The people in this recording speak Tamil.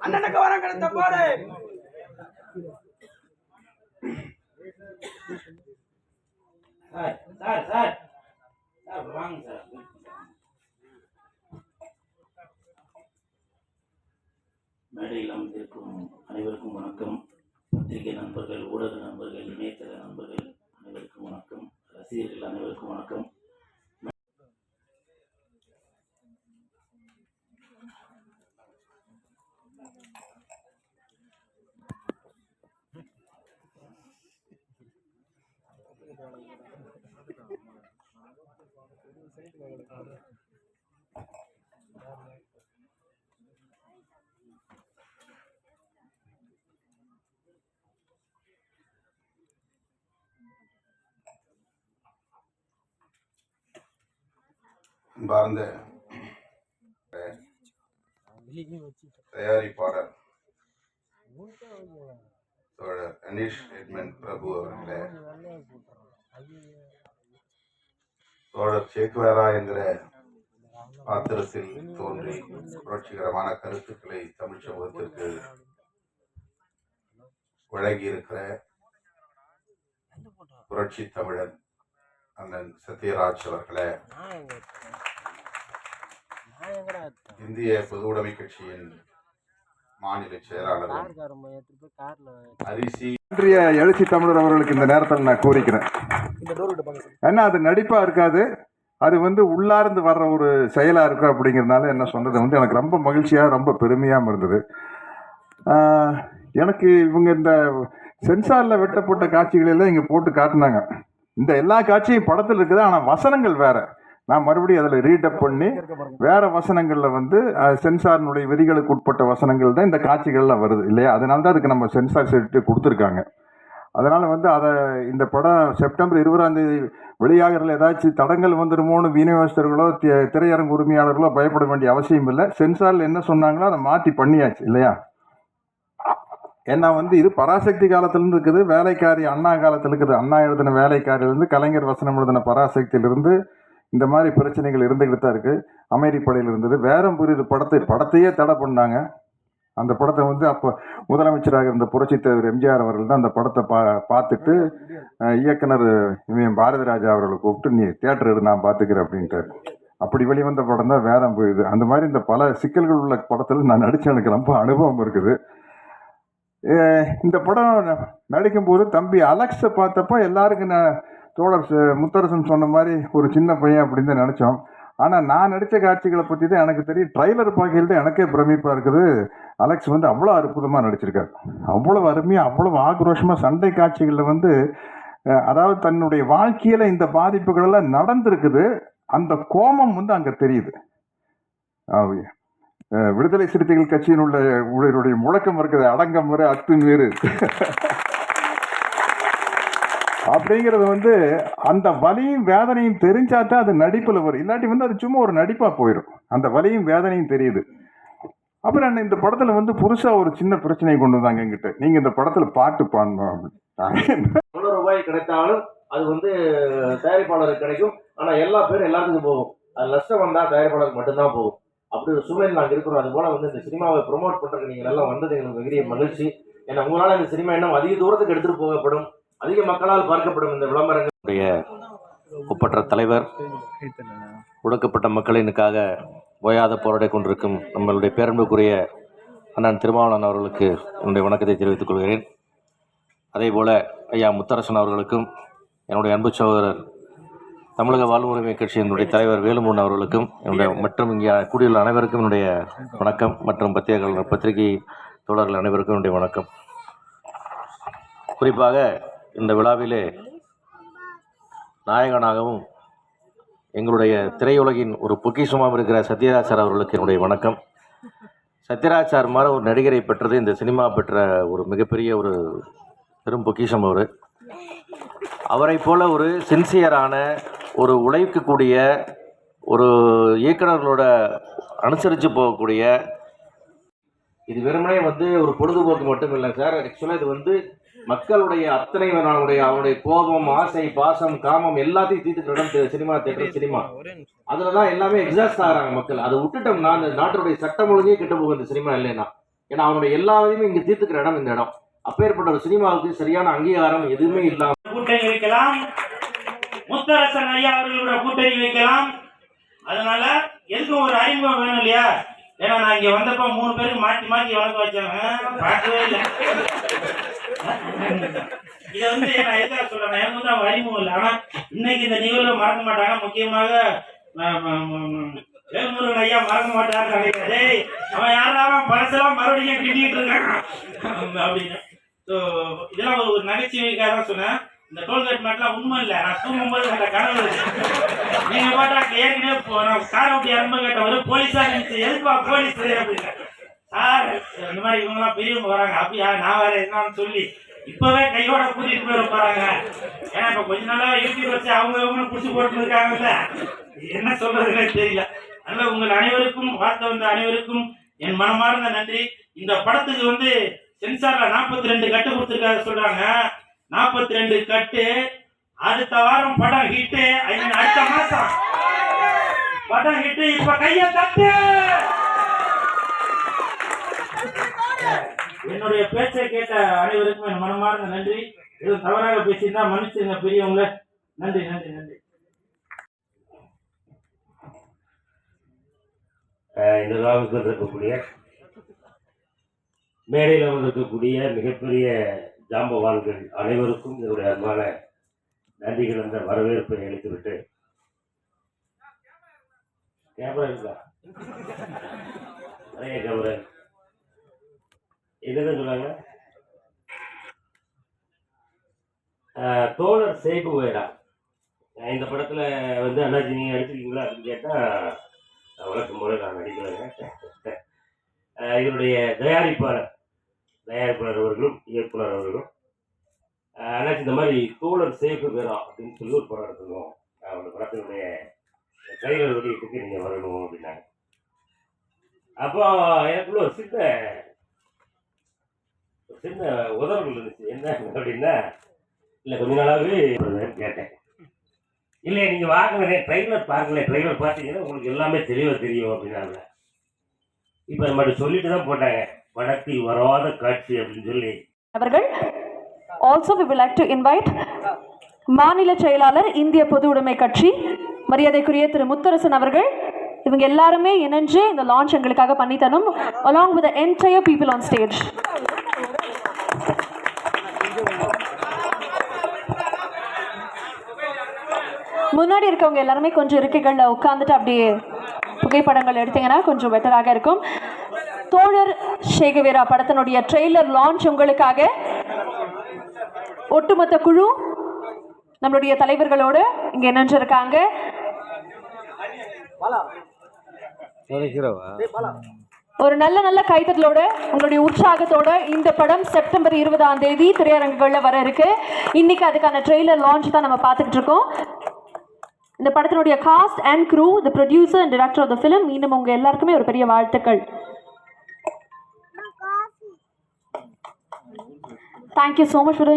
அண்ணனுக்கு வரம் கிடைத்த பாடு. சார் சார் சார் வாங்க சார். மேடையில் அமர்ந்திருக்கும் அனைவருக்கும் வணக்கம். பத்திரிகை நண்பர்கள் ஊடக நண்பர்கள் இணையதள நண்பர்கள் அனைவருக்கும் வணக்கம். ரசிகர்கள் அனைவருக்கும் வணக்கம். அன்பார்ந்த தயாரிப்பாளர் தோழர் அனீஷ் எட்மன் பிரபு அவர்களே. தோழர் சேக்குவேரா என்கிற பாத்திரத்தில் தோன்றி புரட்சிகரமான கருத்துக்களை தமிழ் சமூகத்திற்கு வழங்கியிருக்கிற புரட்சி தமிழன் அண்ணன் சத்யராஜ் அவர்களே. இந்திய பொதுவுடைமை கட்சியின் மாநில செயலாளர் அரிசி இன்றைய எழுச்சி தமிழர் அவர்களுக்கு இந்த நேரத்தில் நான் கூறிக்கிறேன் ஏன்னா அது நடிப்பா இருக்காது? அது வந்து உள்ளார்ந்து வர்ற ஒரு செயலா இருக்கும் அப்படிங்கிறதுனால என்ன சொன்னது வந்து எனக்கு ரொம்ப மகிழ்ச்சியா ரொம்ப பெருமையாகவும் இருந்தது. எனக்கு இவங்க இந்த சென்சார்ல வெட்டப்பட்ட காட்சிகள் எல்லாம் இங்க போட்டு காட்டினாங்க. இந்த எல்லா காட்சியும் படத்தில் இருக்குது ஆனால் வசனங்கள் வேற. நான் மறுபடியும் அதில் ரீடப் பண்ணி வேற வசனங்களில் வந்து சென்சாரினுடைய விதிகளுக்கு உட்பட்ட வசனங்கள் தான் இந்த காட்சிகள்லாம் வருது இல்லையா? அதனால தான் அதுக்கு நம்ம சென்சார் சர்டிஃபிகேட் கொடுத்துருக்காங்க. அதனால் வந்து அதை இந்த படம் செப்டம்பர் இருபதாம் தேதி வெளியாகிறதுல ஏதாச்சும் தடங்கள் வந்துடுமோன்னு விநியோகஸ்தர்களோ திரையரங்கு உரிமையாளர்களோ பயப்பட வேண்டிய அவசியம் இல்லை. சென்சாரில் என்ன சொன்னாங்களோ அதை மாற்றி பண்ணியாச்சு இல்லையா? ஏன்னா வந்து இது பராசக்தி காலத்துலேருந்து இருக்குது வேலைக்காரி அண்ணா காலத்தில் இருக்குது. அண்ணா எழுதின வேலைக்காரிலேருந்து கலைஞர் வசனம் எழுதின பராசக்தியிலிருந்து இந்த மாதிரி பிரச்சனைகள் இருந்துக்கிட்டு தான் இருக்குது அமைதிப்படையில் இருந்தது. வேறம் புரியுது படத்தை படத்தையே தடை பண்ணாங்க அந்த படத்தை வந்து அப்போ முதலமைச்சராக இருந்த புரட்சி தலைவர் எம்ஜிஆர் அவர்கள் தான் அந்த படத்தை பா பார்த்துட்டு இயக்குனர் இவன் பாரதி ராஜா அவர்களை கூப்பிட்டு நீ தேட்டர் எடு நான் பார்த்துக்கிறேன் அப்படின்ட்டு அப்படி வெளிவந்த படம் தான் வேறம் புரியுது. அந்த மாதிரி இந்த பல சிக்கல்கள் உள்ள படத்தில் நான் நடித்த எனக்கு ரொம்ப அனுபவம் இருக்குது. இந்த படம் நடிக்கும்போது தம்பி அலெக்ஸை பார்த்தப்போ எல்லாருக்கும் நான் தோழர் ச- முத்தரசன் சொன்ன மாதிரி ஒரு சின்ன பையன் அப்படின்னு தான் நினச்சோம். ஆனால் நான் நடித்த காட்சிகளை பற்றி தான் எனக்கு தெரியும். ட்ரைலர் பார்க்கிறது எனக்கே பிரமிப்பாக இருக்குது. அலெக்ஸ் வந்து அவ்வளோ அற்புதமாக நடிச்சிருக்காரு. அவ்வளோ அருமையாக அவ்வளோ ஆக்ரோஷமாக சண்டை காட்சிகளில் வந்து அதாவது தன்னுடைய வாழ்க்கையில் இந்த பாதிப்புகளெல்லாம் நடந்திருக்குது. அந்த கோபம் வந்து அங்கே தெரியுது. விடுதலை சிறுத்தைகள் கட்சியின் உள்ள முழக்கம் இருக்குது. அடங்கம் வரை அத்துமீறு. அப்படிங்கிறது வந்து அந்த வலியும் வேதனையும் தெரிஞ்சாத்தான் அது நடிப்பில் வரும். இல்லாட்டி வந்து அது சும்மா ஒரு நடிப்பாக போயிடும் அந்த வலியும் வேதனையும் தெரியுது. அப்புறம் என்ன இந்த படத்தில் வந்து புதுசாக ஒரு சின்ன பிரச்சனையை கொண்டு வந்தாங்க எங்கிட்ட நீங்கள் இந்த படத்தில் பாட்டு பாடணும் அப்படின்னு. எவ்வளோ ரூபாய் கிடைத்தாலும் அது வந்து தயாரிப்பாளருக்கு கிடைக்கும். ஆனால் எல்லா பேரும் எல்லாத்துக்கும் போகும். அது நஷ்டம் வந்தால் தயாரிப்பாளருக்கு மட்டும்தான் போகும். அப்படி ஒரு சூழ்நிலை நாங்கள் இருக்கிறோம். அது போல் வந்து இந்த சினிமாவை ப்ரொமோட் பண்ணுறதுக்கு நீங்கள் எல்லாம் வந்தது எங்களுக்கு பெரிய மகிழ்ச்சி. ஏன்னா உங்களால் இந்த சினிமா இன்னும் அதிக தூரத்துக்கு எடுத்துகிட்டு போகப்படும். அதிக மக்களால் பார்க்கப்படும் இந்த விளம்பரங்களுடைய ஒப்பற்ற தலைவர். ஒடுக்கப்பட்ட மக்களினுக்காக ஓயாத போராடி கொண்டிருக்கும் நம்மளுடைய பேரன்புக்குரிய அண்ணன் திருமாவளவன் அவர்களுக்கு என்னுடைய வணக்கத்தை தெரிவித்துக் கொள்கிறேன். அதே போல் ஐயா முத்தரசன் அவர்களுக்கும் என்னுடைய அன்பு சகோதரர் தமிழக வாழ்வுரிமை கட்சியினுடைய தலைவர் வேலுமூன் அவர்களுக்கும் என்னுடைய மற்றும் இங்கே கூடியுள்ள அனைவருக்கும் என்னுடைய வணக்கம் மற்றும் பத்திரிகை பத்திரிகை தோழர்கள் அனைவருக்கும் என்னுடைய வணக்கம். குறிப்பாக இந்த விழாவிலே நாயகனாகவும் எங்களுடைய திரையுலகின் ஒரு பொக்கிஷமாக இருக்கிற சத்யராஜ் சார் அவர்களுக்கு என்னுடைய வணக்கம். சத்யராஜ் சார் மாதிரி ஒரு நடிகரை பெற்றது இந்த சினிமா பெற்ற ஒரு மிகப்பெரிய ஒரு பெரும் பொக்கிஷம் அவர். அவரை போல ஒரு சின்சியரான ஒரு உழைக்கக்கூடிய ஒரு இயக்குனர்களோட அனுசரித்து போகக்கூடிய இது வெறுமனே வந்து ஒரு பொழுதுபோக்கு மட்டும் இல்லை சார் ஆக்சுவலாக இது வந்து மக்களுடைய அத்தனை அவனுடைய அவனுடைய கோபம் ஆசை பாசம் காமம் எல்லாத்தையும் தீர்த்துக்கிற இடம் தி- சினிமா தேட்டர் சினிமா. அதுலதான் எல்லாமே எக்ஸாஸ்ட் ஆகுறாங்க மக்கள். அதை விட்டுட்டோம்னா இந்த நாட்டுடைய சட்டம் ஒழுங்கே கெட்டு போகும் இந்த சினிமா இல்லைன்னா. ஏன்னா அவனுடைய எல்லா இதையுமே இங்க தீர்த்துக்கிற இடம் இந்த இடம். அப்பேற்பட்ட ஒரு சினிமாவுக்கு சரியான அங்கீகாரம் எதுவுமே இல்லாம கூட்டணி வைக்கலாம். முத்தரசன் ஐயா அவர்களோட கூட்டணி வைக்கலாம். அதனால எதுக்கும் ஒரு அறிமுகம் வேணும் இல்லையா? ஏன்னா நான் இங்க வந்தப்ப மூணு பேருக்கு மாற்றி மாற்றி வணக்கம் வச்சாங்க பார்க்கவே இல்லை. இதை வந்து நான் எதுக்காக சொல்றேன் எனக்கு வந்து அவங்க அறிமுகம் இல்லை. ஆனா இன்னைக்கு இந்த நிகழ்வை மறக்க மாட்டாங்க. முக்கியமாக ம- வேல்முருகன் ஐயா மறக்க மாட்டாரு டேய் அவன் யாராவது பழசெல்லாம் மறுபடியும் கிண்டிட்டு இருக்கான். அப்படின்னு. ஸோ இதெல்லாம் ஒரு ஒரு நகைச்சுவைக்காக தான் சொன்னேன். இந்த டோல்கேட் மாட்டெல்லாம் உண்மை இல்லை. நான் தூங்கும்போது அந்த கனவு. நீங்க பாட்டா ஏற்கனவே போ- சார் அப்படி விட்டு கேட்டவரு போலீஸா நினைச்சு எதுப்பா போலீஸ் அப்படின்னு. சார் இந்த மாதிரி இவங்கெல்லாம் பெரியவங்க வராங்க. அப்படியா? நான் வேற என்னன்னு சொல்லி இப்பவே கையோட கூட்டிட்டு போயிட போறாங்க. ஏன்னா இப்ப கொஞ்ச நாளா யூடியூப் வச்சு அவங்க இவங்க புடிச்சு போட்டு இருக்காங்கல்ல. என்ன சொல்றதுன்னே தெரியல. அதனால உங்கள் அனைவருக்கும் பார்த்த வந்த அனைவருக்கும் என் மனமார்ந்த நன்றி. இந்த படத்துக்கு வந்து சென்சார்ல 42 ரெண்டு கட்டு கொடுத்துருக்காரு சொல்றாங்க. 42 ரெண்டு கட்டு. அடுத்த வாரம் படம் ஹிட்டு அடுத்த மாசம். படம் ஹிட்டு இப்ப கைய தட்டு. என்னுடைய பேச்சை கேட்ட அனைவருக்கும் என் மனமார்ந்த நன்றி. எதுவும் தவறாக பேசியிருந்தா மன்னிச்சுங்க பெரியவங்க நன்றி நன்றி நன்றி. இந்த விழாவுக்கு இருக்கக்கூடிய மேடையில் வந்திருக்கக்கூடிய மிகப்பெரிய ஜாம்பவான்கள் அனைவருக்கும் என்னுடைய அன்பான நன்றி கலந்த வரவேற்பை அளித்துவிட்டு கேமரா இருக்கா? நிறைய கேமரா என்னதான் சொன்னாங்க தோழர் சேகுவேரா அஹ் இந்த படத்தில் வந்து அண்ணாஜி நீங்க நடிச்சிருக்கீங்களா அப்படின்னு கேட்டால் நான் வழக்கம் போல நான் நடிக்கலைங்க. அஹ் இதனுடைய தயாரிப்பாளர் தயாரிப்பாளர் அவர்களும் இயக்குனர் அவர்களும் அண்ணாச்சி இந்த மாதிரி தோழர் சேஃபு பேரா அப்படின்னு சொல்லி ஒரு படம் எடுத்துருக்கோம் அஹ் படத்தினுடைய ட்ரைலர் வெளியீட்டுக்கு நீங்கள் வரணும் அப்படின்னாங்க. அப்போ எனக்குள்ள ஒரு சின்ன ஒரு சின்ன உதறல் இருந்துச்சு. என்ன அப்படின்னா இல்லை கொஞ்ச நாளாகவே கேட்டேன். இல்லை நீங்கள் வாங்கினே ட்ரைலர் பாருங்களேன் ட்ரைலர் பார்த்தீங்கன்னா உங்களுக்கு எல்லாமே தெளிவாக தெரியும் அப்படின்னாங்க. இப்போ நம்ம சொல்லிட்டு தான் போட்டாங்க. படத்தில் வராத காட்சி அப்படின்னு சொல்லி. அவர்கள் also we will like to invite மாநில செயலாளர் இந்திய பொது உடைமை கட்சி மரியாதைக்குரிய திரு முத்தரசன் அவர்கள். இவங்க எல்லாருமே இணைஞ்சு இந்த லான்ச் எங்களுக்காக பண்ணி தரும் along with entire people on stage முன்னாடி இருக்கவங்க எல்லாருமே கொஞ்சம் இருக்கைகளில் உட்காந்துட்டு அப்படியே புகைப்படங்கள் எடுத்தீங்கன்னா கொஞ்சம் பெட்டராக இருக்கும். தோழர் சேகவேரா படத்தினுடைய ட்ரெய்லர் லான்ச் உங்களுக்காக. ஒட்டுமொத்த குழு நம்மளுடைய தலைவர்களோடு இங்கே நின்றிருக்காங்க. ஒரு நல்ல நல்ல கைத்தட்டலோட உங்களுடைய உற்சாகத்தோட இந்த படம் செப்டம்பர் இருபதாம் தேதி திரையரங்குகளில் வர இருக்கு. இன்னைக்கு அதுக்கான ட்ரெய்லர் லான்ச் தான் நம்ம பார்த்துக்கிட்டு இருக்கோம். இந்த படத்தினுடைய cast and crew the producer and director of the film மீண்டும் உங்க எல்லாருக்குமே ஒரு பெரிய வாழ்த்துக்கள். Thank you so much for doing